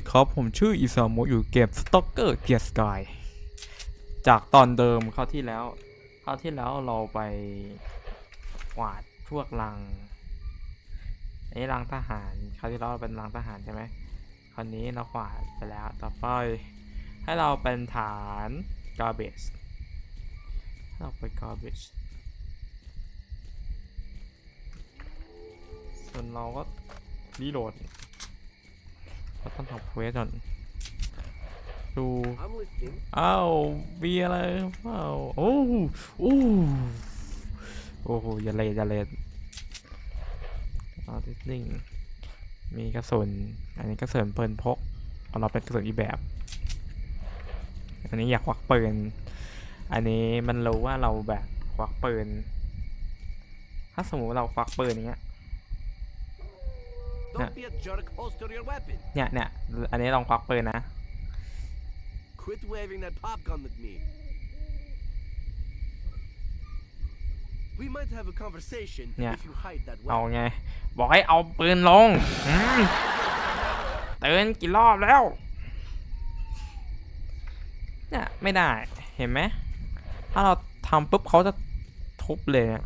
ดีครับ ผมชื่ออิซามุอยู่เกม Stalker Gear Sky จากตอนเดิมเข้าวที่แล้วเข้าวที่แล้วเราไปกวาดพวกลังไอ้ลังทหารเข้าวที่แล้วเราเป็นลังทหารใช่ไหมคราวนี้เรากวาดไปแล้วต่อไปให้เราเป็นฐาน garbage ให้เราไป garbage ส่วนเราก็รีโหลด เราต้องทำเควสก่อนดูอ้าวมีอะไรเปล่าโอ้โหโอ้โหโอ้โหอย่าเลดอย่าเลดเอาทิสนิ่งมีกระสุนอันนี้กระสุนปืนพกของเราเป็นกระสุนอีแบบ อันนี้อยากควักปืนอันนี้มันรู้ว่าเราแบบควักปืนถ้าสมมติเราควักปืนอย่างเงี้ย Don't be a jerk. Holster your weapon. เนี่ยเนี่ยอันนี้ลองควักปืนนะ Quit waving that pop gun at me. We might have a conversation Yeah. if you hide that เอา weapon. ไง บอกให้เอาปืนลงอืมเตือนกี่รอบแล้ว เนี่ยไม่ได้เห็นไหม ถ้าเราทำปุ๊บเขาจะทุบเลยเนี่ย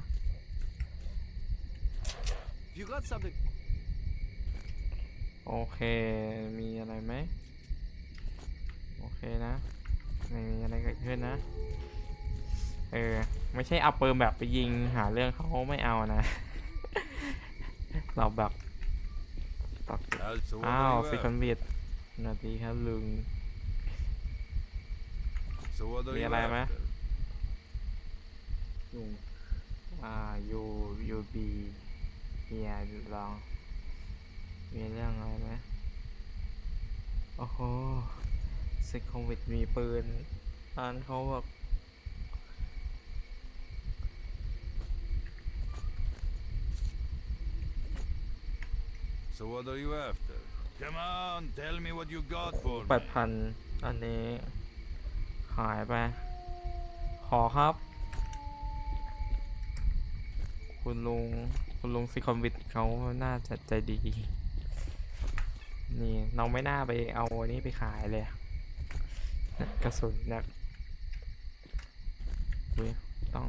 You got something? โอเค มีอะไรไหม โอเคนะ ไม่มีอะไรเกิดขึ้นนะ เออ ไม่ใช่เอาปืนแบบไปยิงหาเรื่องเขาไม่เอานะ เราแบบตัด Also, what อ้าว do สิ you คอน have? วิดนาทีครับลุง So what do มี you อะไรไหม after? ลุงอ่ายูยูบีเฮียลอง มีเรื่องอะไรไหมโอ้โหสิคอนวิดมีปืนอันเขาแบบ So what are you after? Come on, tell me what you got for แป me. ดพันอันนี้ หายไป ขอครับ คุณลุง คุณลุงซิคอนวิดเขาน่าจะใจดี นี่เราไม่น่าไปเอาอันนี้ไปขายเลยอะนะกระสุนนะอุ๊ยต้อง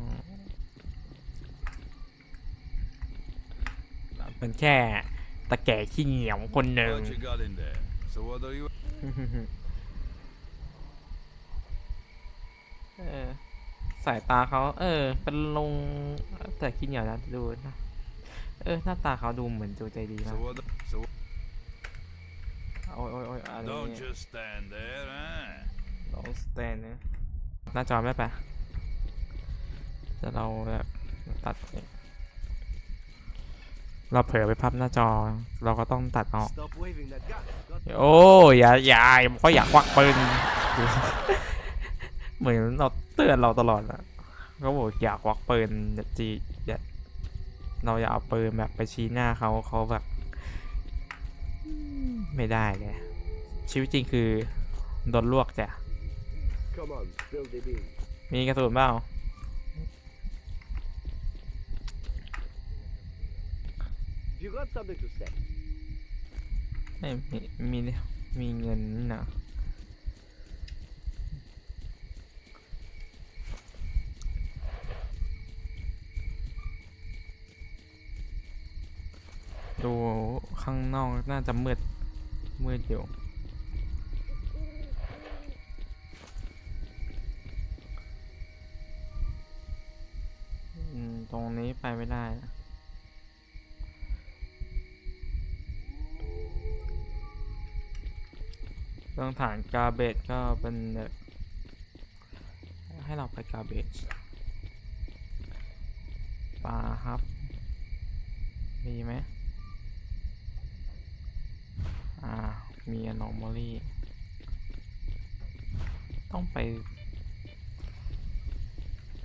เป็นแค่ตะแก่ขี้เหนียวคนหนึ่ง What you got in there? So what are you? เออสายตาเขาเออ เป็นลงแต่ขี้เหนียวนะดูนะ เออ หน้าตาเขาดูเหมือนจูใจดีนะ So what? So โอ้ ยโอ้ยโอ้ยอันนี้ don't just stand there, huh? ลองสแตนนะหน้าจอไม่ปะจะเราแบบตัดเนี่ยเราเผลอไปพับหน้าจอ เราก็ต้องตัดออก Stop waving that gun. Got โอ้ยอย่าอย่าเขาอยากควักปืน เหมือนเราเตือนเราตลอดอะเขาบอกอยากควักปืนอย่าจีอย่าเราอย่าเอาปืนแบบไปชี้หน้าเขาเขาแบบอืมไม่ได้เลย ชีวิตจริงคือโดนลวกจ้ะ Come on, spill the beans. มีกระสุนเปล่า You got something to say? ไม่มีมีมีเงินนี่นะดูข้างนอกน่าจะมืดมืดอยู่ อืม ตรงนี้ไปไม่ได้นะเรื่องฐานกาเบจก็เป็นให้เราไปกาเบจปลาครับ มีไหมอ่า มี anomaly ต้องไป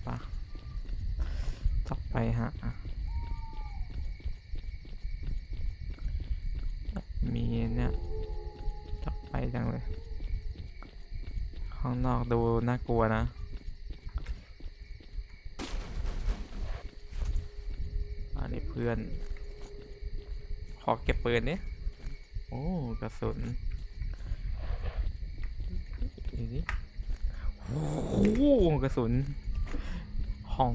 ปะ ต่อไปฮะมีเนี่ยต่อไปจังเลย ข้างนอกดูน่ากลัวนะอันนี้เพื่อน ขอเก็บปืนนี้โอ้กระสุนดูสิโอ้โหกระสุนของ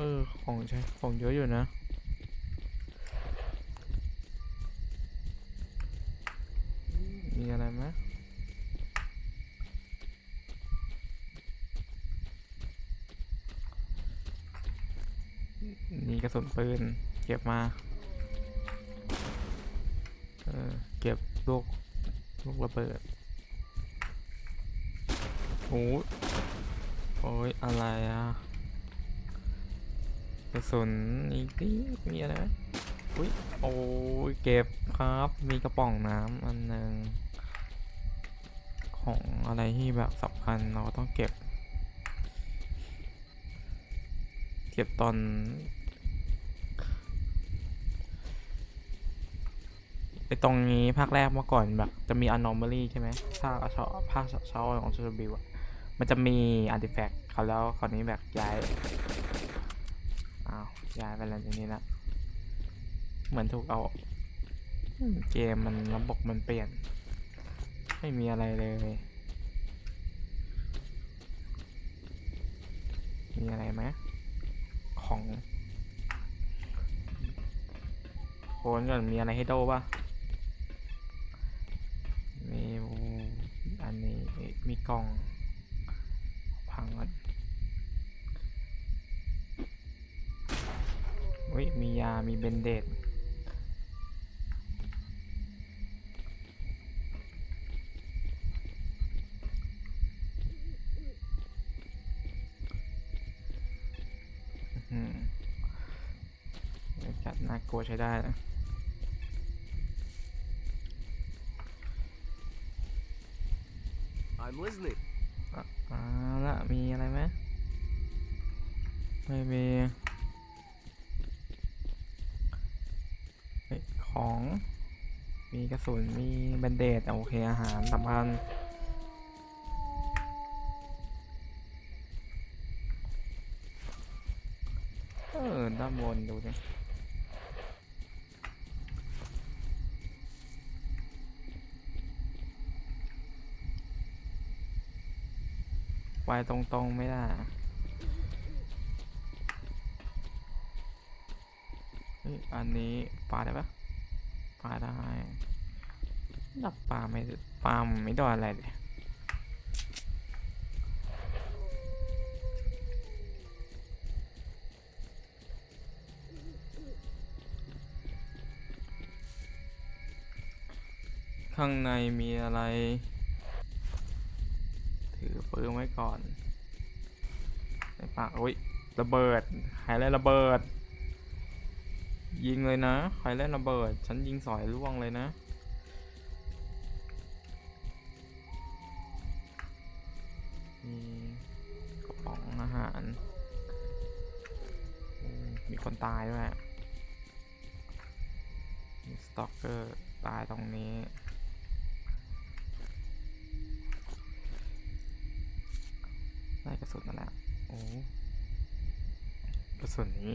ออ ของใช้ของเยอะอยู่นะมีอะไรไหมมีกระสุนปืน เก็บมา เออ เก็บลูกลูกระเบิดโอ้ยโอ้ยอะไรอะ กระสุนอีกทีมีอะไรไหมอุ้ยโอ้ยเก็บครับ มีกระป๋องน้ำอันหนึ่งของอะไรที่แบบสำคัญเราต้องเก็บ เก็บตอน ไอตรงนี้ภาคแรกเมื่อก่อนแบบจะมี anomaly ใช่ไหมภาคชอภาคชอของชูบิวะมันจะมี artifact เขาแล้วคราวนี้แบบย้าย ย้ายไปแล้วทีนี้ละเหมือนถูกเอาเกมมันระบบมันเปลี่ยน ไม่มีอะไรเลยมีอะไรไหมของโคนก่อนมีอะไรให้โดป่ะมีอันนี้มีกล่องก่อนอุ้ย มียา มี เบนเดตอื้อหือจัดน่ากลัวใช้ได้นะ I'm listening. อะเอ่าละมีอะไรไหมไม่มีเฮ้ยของ มีกระสุน มีแบนเดตโอเค อาหารสำคัญเออด้านบนดูดิไปตรงๆไม่ได้อันนี้ปลาได้ปะ ปลาได้ดับปลาไม่ปลาไม่โดนอะไรเลยข้างในมีอะไร ถือปืนไว้ก่อนในปากอุ้ยระเบิดใครเล่นระเบิด ยิงเลยนะ ใครเล่นระเบิด ฉันยิงสอยล่วงเลยนะ มีกระป๋องอาหารมมีคนตายด้วยมีสต็อกเกอร์ตายตรงนี้ได้กระสุนมาแล้ว โอ้ กระสุนนี้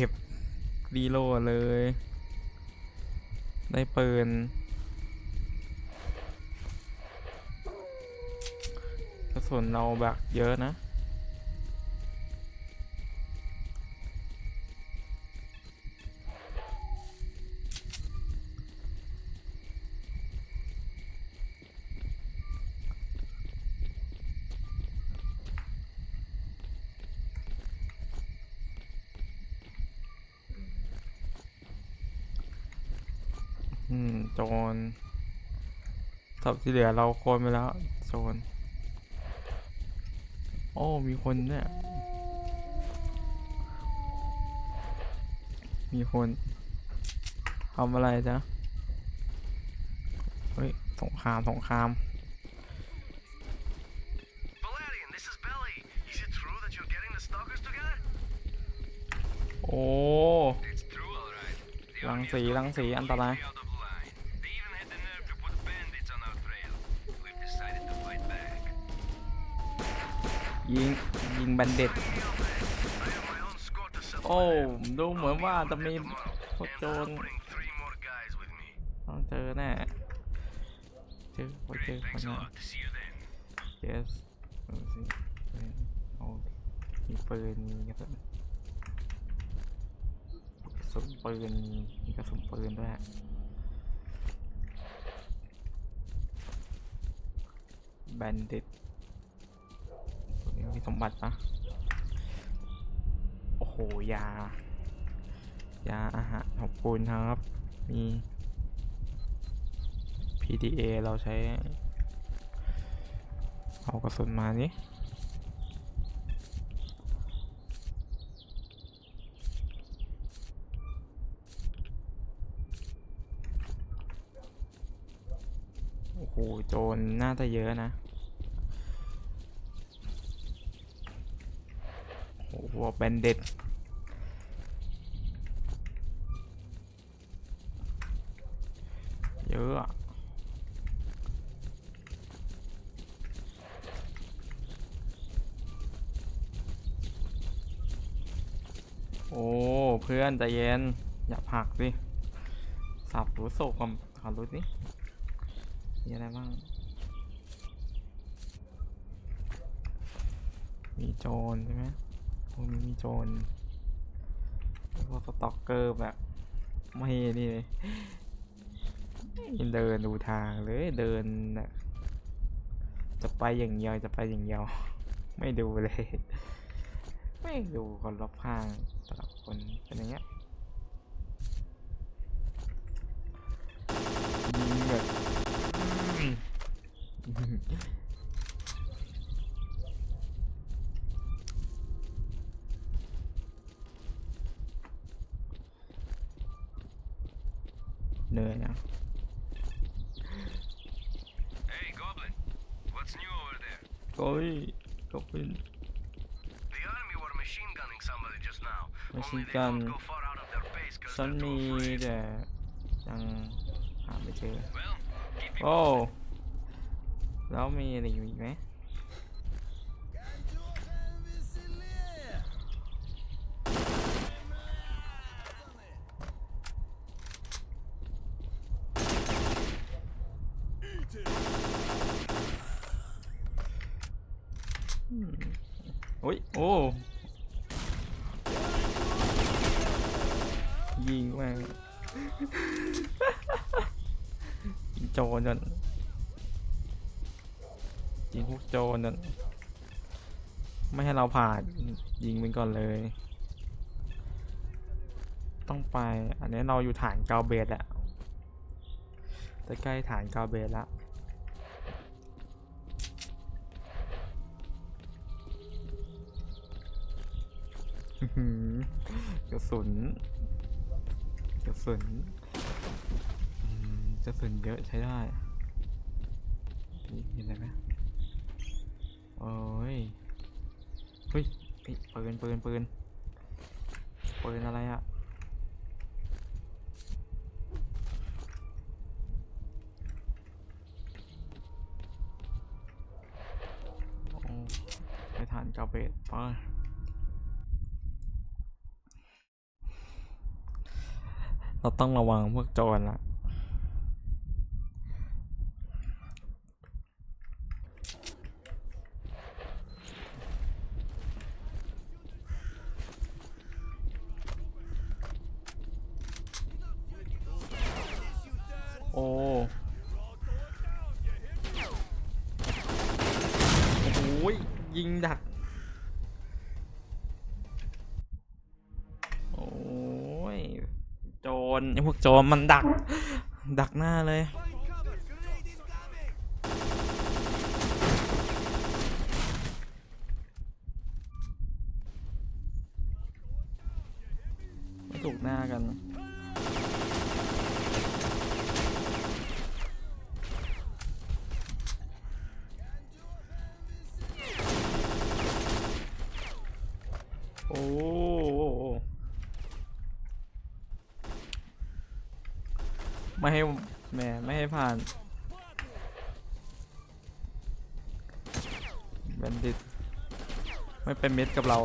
ก็บรีโลเลย ได้ปืนกระสุนเราแบบเยอะนะ อืม โจรสับที่เหลือเราโคนไปแล้วโจรโอ้ มีคนเนี่ยมีคนทำอะไรจ๊ะ เฮ้ย สงคราม สงคราม Valerian, this is Belly. Is it true that you're getting the stalkers together? โอ้ It's true, all right. The รัง army สี is รังสีอันตราย ยิงยิงบันเด็ดโอ้ดูเหมือนว่าจะมีโคกโจรต้องเจอแน่เจอโอเจอคนนี้ yes โอ้มีปืนมีกระสุนกระสุนปืนมีกระสุนปืนด้วยแบนดิต มีสมบัติปะโอ้โห ยา ยาอาหารขอบคุณครับ มี PDA เราใช้ เอากระสุนมานี่โอ้โห โจรน่าจะเยอะนะ โอ้โห แบนเด็ดเยอะโอ้ เพื่อนใจเย็น อย่าผักสิสับรู้โศกความขอรู้สิมีอะไรบ้าง มีโจรใช่ไหม พวกนี้มีโจรพวกสต็อกเกอร์แบบไม่นี่เลยเดินดูทางเลยเดินนะจะไปอย่างเดียวจะไปอย่างเดียว ไม่ดูเลย ไม่ดูคนรอบข้างแต่ละคนเป็นอย่างเงี้ย เหนื่อยนะ Hey, Goblin. What's new over there? โอ้ยก็เป็น The army were machine gunning somebody just now. Machine Only they gun. won't go far out of their base because ฉัน they're มี too afraid. แต่ยังหาไม่เจอ Well, keep me โอ้ แล้วมีอะไรอยู่อีกไหม ยิงม่งโจรนั่นยิงพวกโจรนั่นไม่ให้เราผ่านยิงมันก่อนเลย ต้องไป อันนี้เราอยู่ฐานกาเบสแหละจะใกล้ฐานกาเบสละอื้อหือกระสุน กระสุนกระสุนเยอะใช้ได้เห็นอะไรไหมโอ้ย เฮ้ยปืนปืนปืนปืนอะไรอะโอ้ไปฐานกาเบตไป เราต้องระวังพวกโจรละโอ้โอ้ยยิงดัก พวกโจรมันดัก ดักหน้าเลย ไม่ถูกหน้ากัน โอ้โห ไม่ให้แหม่ไม่ให้ผ่านแบนดิตไม่เป็นเมิตกับเรา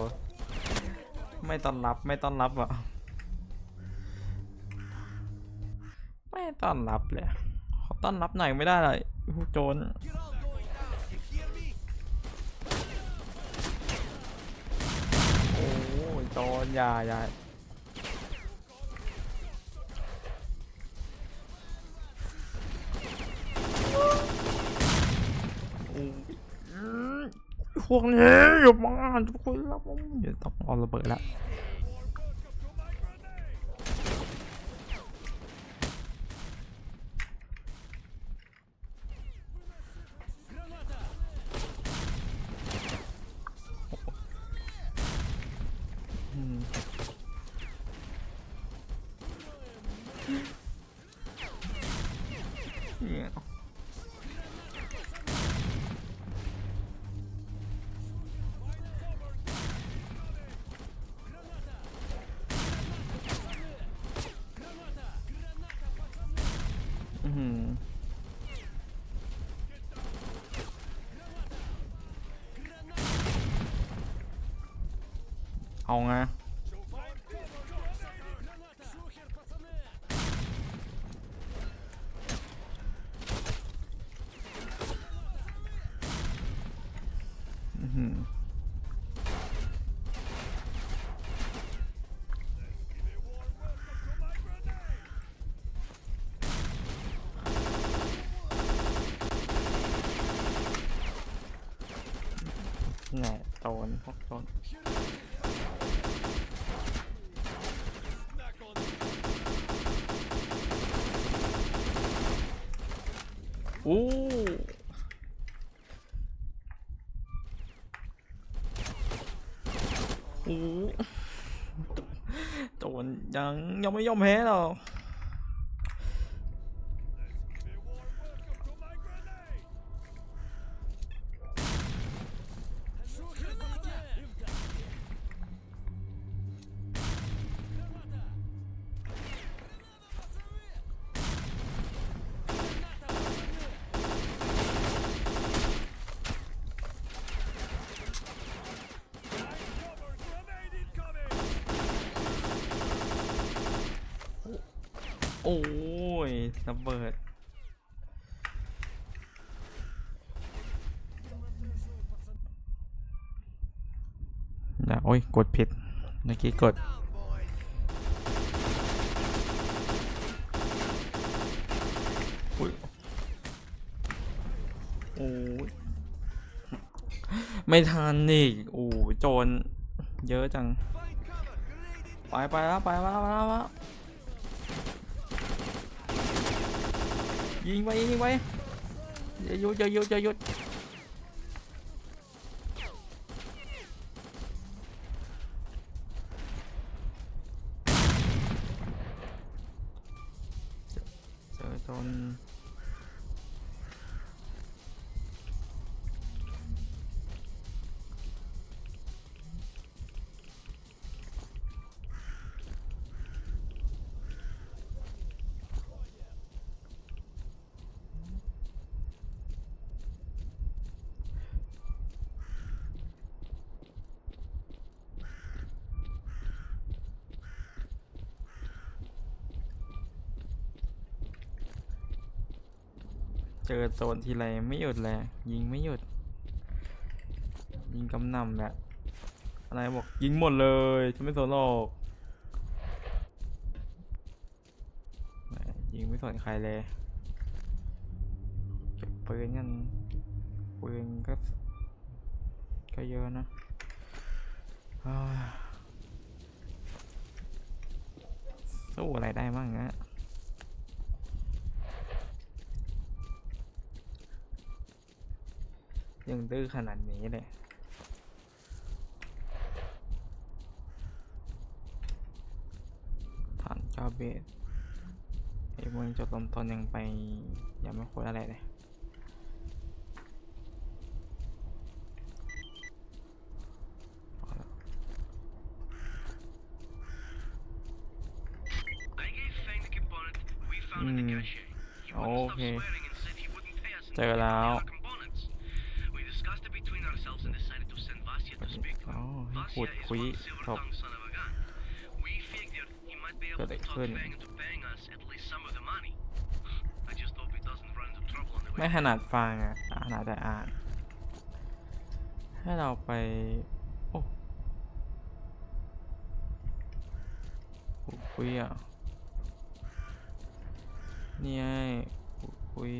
ไม่ต้อนรับไม่ต้อนรับอะ ไม่ต้อนรับเลยขอต้อนรับหน่อยไม่ได้เลยพวกโจรโอ้ยโจรอย่าอย่า พวกนี้อย่ามาจะคุยแล้วผมเดี๋ยวต้องเอาระเบิดละ เอาไงแหน่โจรพวกโจร อู้อู้โจนยังยังไม่ยอมแพ้หรอก โอ้ยระเบิดอย่าโอ้ย กดผิด เมื่อกี้กด อุ้ย โอ้ย ไม่ทันนี่โอ้ยโจร เยอะจัง ไปไปแล้ว ไปแล้วไปแล้วไปแล้ว ยิงไปยิงไปอย่าหยุดอย่าหยุดอย่าหยุดเจอโจน เจอโจรทีไรไม่หยุดเลยยิงไม่หยุด ยิงกำนำแบบอะไรบอกยิงหมดเลยจะไม่สนหรอกยิงไม่สนใครเลยเก็บปืนกันปืนก็ก็เยอะนะสู้อะไรได้บ้างนะ ยังดื้อขนาดนี้เลยฐานเจ้าเบสไอ้เมืองจุดเริ่มตอนยังไปยังไม่คุยอะไรเลย I gave Fang the component we found in the Mm. cache. He wouldn't stop Okay. swearing and said he wouldn't pay us until Check we it got the out. other components. We discussed it between ourselves and decided to send Vasya to speak to him. อ๋อให้ Vasya ขุด is คุย one จบ silver-tongued son of a gun. We figured he might be able Got to it talk good. Fang into paying us at least some of the money. I just hope he doesn't run into trouble on the way ไม่ถนัดฟังอะถนัดแต่อ่าน ให้เราไป โอ้โหคุยอะนี่ไงคุย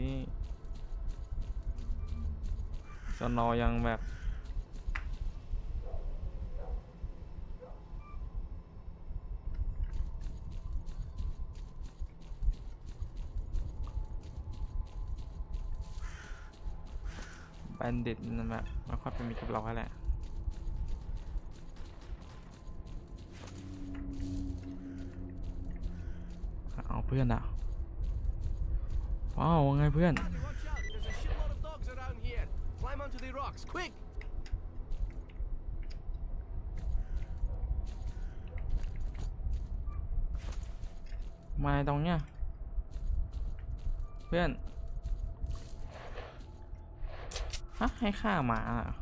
สนอยังแบบ บนดิตนั่นแบบไม่ค่อยเป็นมิตรกับเราแล้วแหละเอาเพื่อนอะว้าวว่าไงเพื่อน Watch out, there's a shitload of dogs around here. Climb onto the rocks, quick! มาตรงเนี้ยเพื่อน ฮะให้ฆ่าหมาเหรอ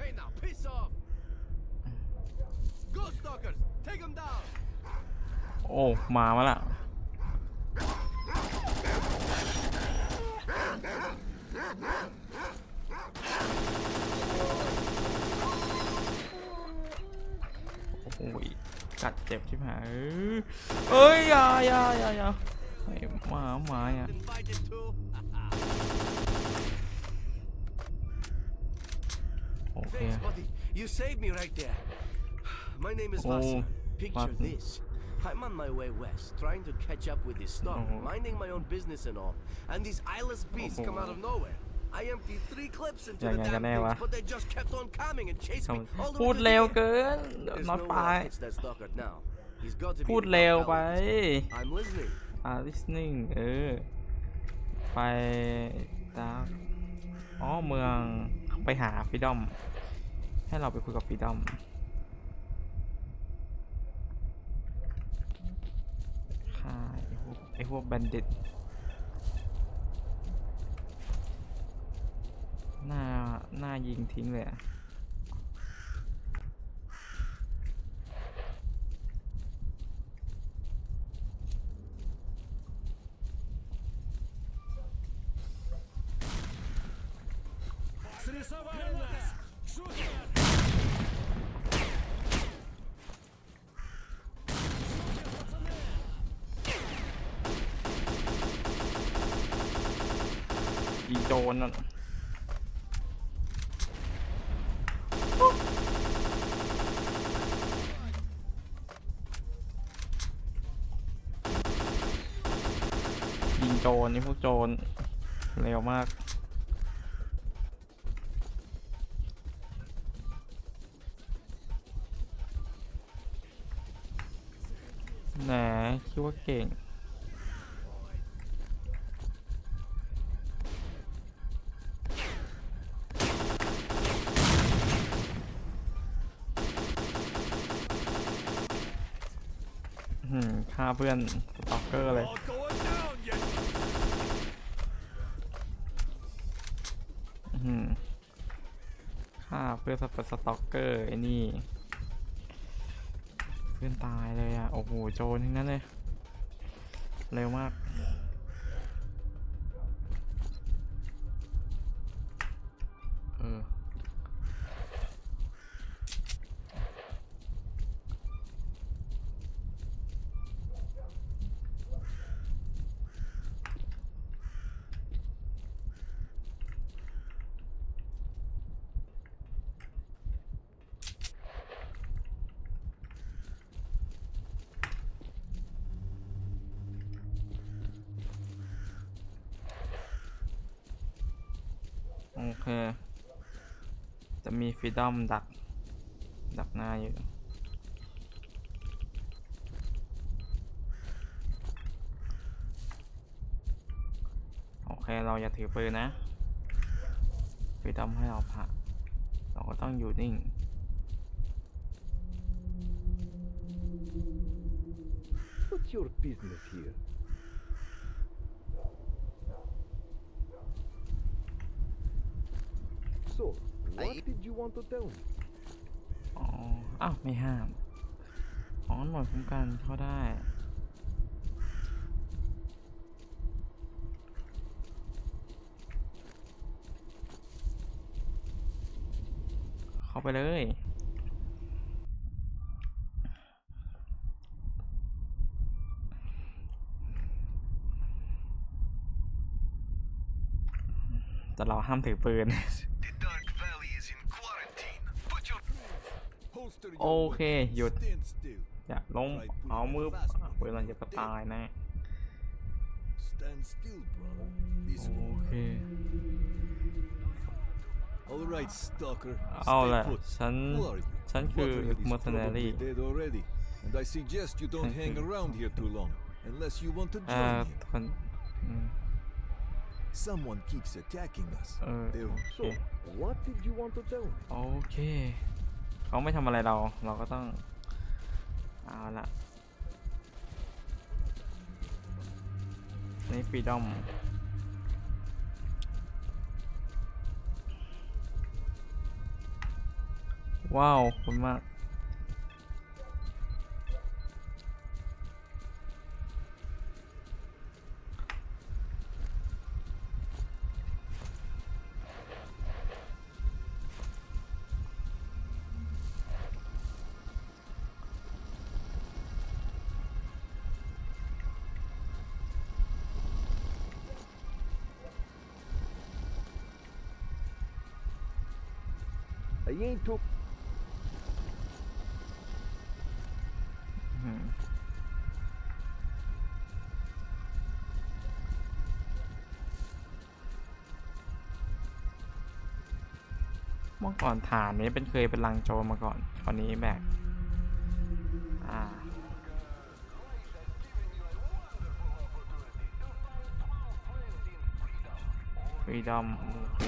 Hey now, piss off! Go stalkers, take them down! โอ้หมามาละ เจ็บชิบหายเอ้ยเอ้ยอย่าอย่าอย่าอย่าไอ้หมาหมาอ่ะ Invited to. โอเค Thanks, buddy. You saved me right there. My name is Oh, Vassian. Picture Vassian. this. I'm on my way west, trying to catch up with this stock, Oh. minding my own business and all. And these eyeless beasts come out of nowhere. I emptied three clips into Yeah, the yeah, damn yeah, things, yeah. but they just kept on coming and chased me all the พู way ด to เร็ว the end. เกิน There's น็อต no ไป way it's that stalker now. He's got to be พูด the เร็ว top ไป talent. I'm listening. อ่า listening เออ ไปตามอ๋อเมืองไปหาฟ r ีดอม ให้เราไปคุยกับฟ r ีดอม ค่ายไอ้พวกไอ้พวกแบนดิต หน้าหน้ายิงทิ้งเลยอะอีโจรนั่น นี่พวกโจรเร็วมาก แหนคิดว่าเก่งอืมฆ่าเพื่อนสต็อกเกอร์เลย All going down, you อืม ฆ่าเพื่อสเปสต็อกเกอร์ไอ้นี่เพื่อนตายเลยอะ โอ้โห โจรทั้งนั้นเลย เร็วมาก เออ โอเค จะมีฟรี ดอมดัก ดักหน้าอยู่โอเคเราอย่าถือปืนนะฟรีดอมให้เราผ่าเราก็ต้องอยู่นิ่ง What's your business here? So, what did you want to tell me? อ๋อ อ้าว ไม่ห้าม อ๋อหน่วยคุ้มกันเข้าได้ เข้าไปเลย แต่เราห้ามถือปืน โอเค weapon. หยุด Stand still. อย่าลงเอามือปืนเราจะตายแน่ Stand still, brother. This โอ way. เค All right, stalker. เอา Stay แหละ put. ฉัน Who are you? ฉันคือ Waterhead is mercenary probably dead already. And I suggest you don't hang around here too long. Unless you want to เอ่อ join him. คนอืม Someone keeps attacking us. Uh, They're So, what did you want to tell me? โอ เขาไม่ทำอะไรเรา เราก็ต้อง เอาละนี่ฟรีดอมว้าวขอบคุณมาก I ain't too อืมเมื่อก่อนฐานนี้เป็นเคยเป็นลังโจมาก่อน ตอนนี้แบกอ่าฟรีดอมโอเค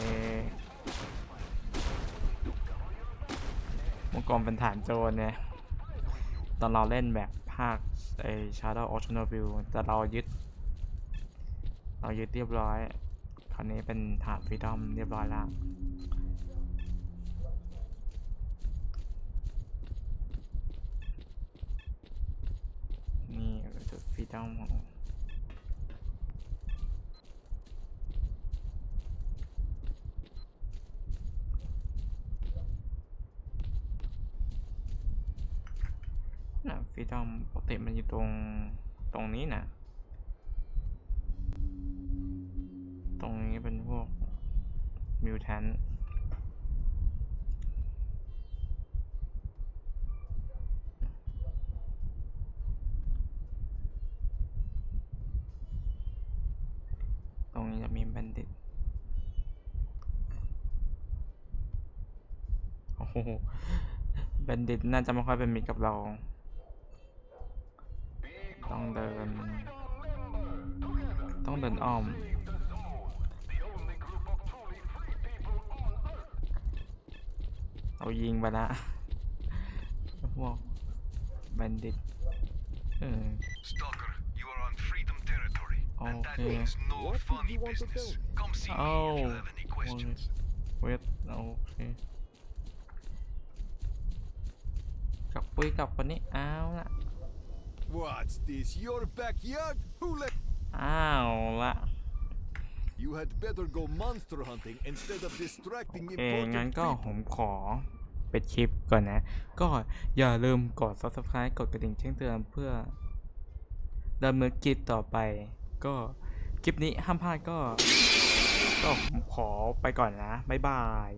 เมื่อ ก่อนเป็นฐานโจรเนี่ยตอนเราเล่นแบบภาคไอ Shadow of Chernobyl แต่เรายึด เรายึดเรียบร้อย คราวนี้เป็นฐานฟรีดอมเรียบร้อยแล้วนี่จุดฟรีดอมของ น่ะฟรีดอมปกติมันอยู่ตรงตรงนี้นะตรงนี้เป็นพวกมิวแทนตรงนี้จะมีบันดิตโอ้โหบันดิตน่าจะไม่ค่อยเป็นมิตรกับเรา ต้องเดิน ต้องเดินอ้อมเรายิงไปละพวกบันดิตเออ Stalker, you are on freedom territory. And that Okay. means no What did funny you want to business. tell me? Come see me if Oh, you have any questions. เวทโอเคกลับปุ้ยกลับคนนี้อ้าวละ What's this? Your backyard? Who let อ้าวละ you had better go monster hunting instead of distracting เองั้น important ก็ people. ผมขอปิดคลิปก่อนนะ ก็อย่าลืมกด subscribe กดกระดิ่งแจ้งเตือนเพื่อดำเนินคลิปต่อไป ก็คลิปนี้ห้ามพลาดก็ ก็ผมขอไปก่อนนะ บ๊ายบาย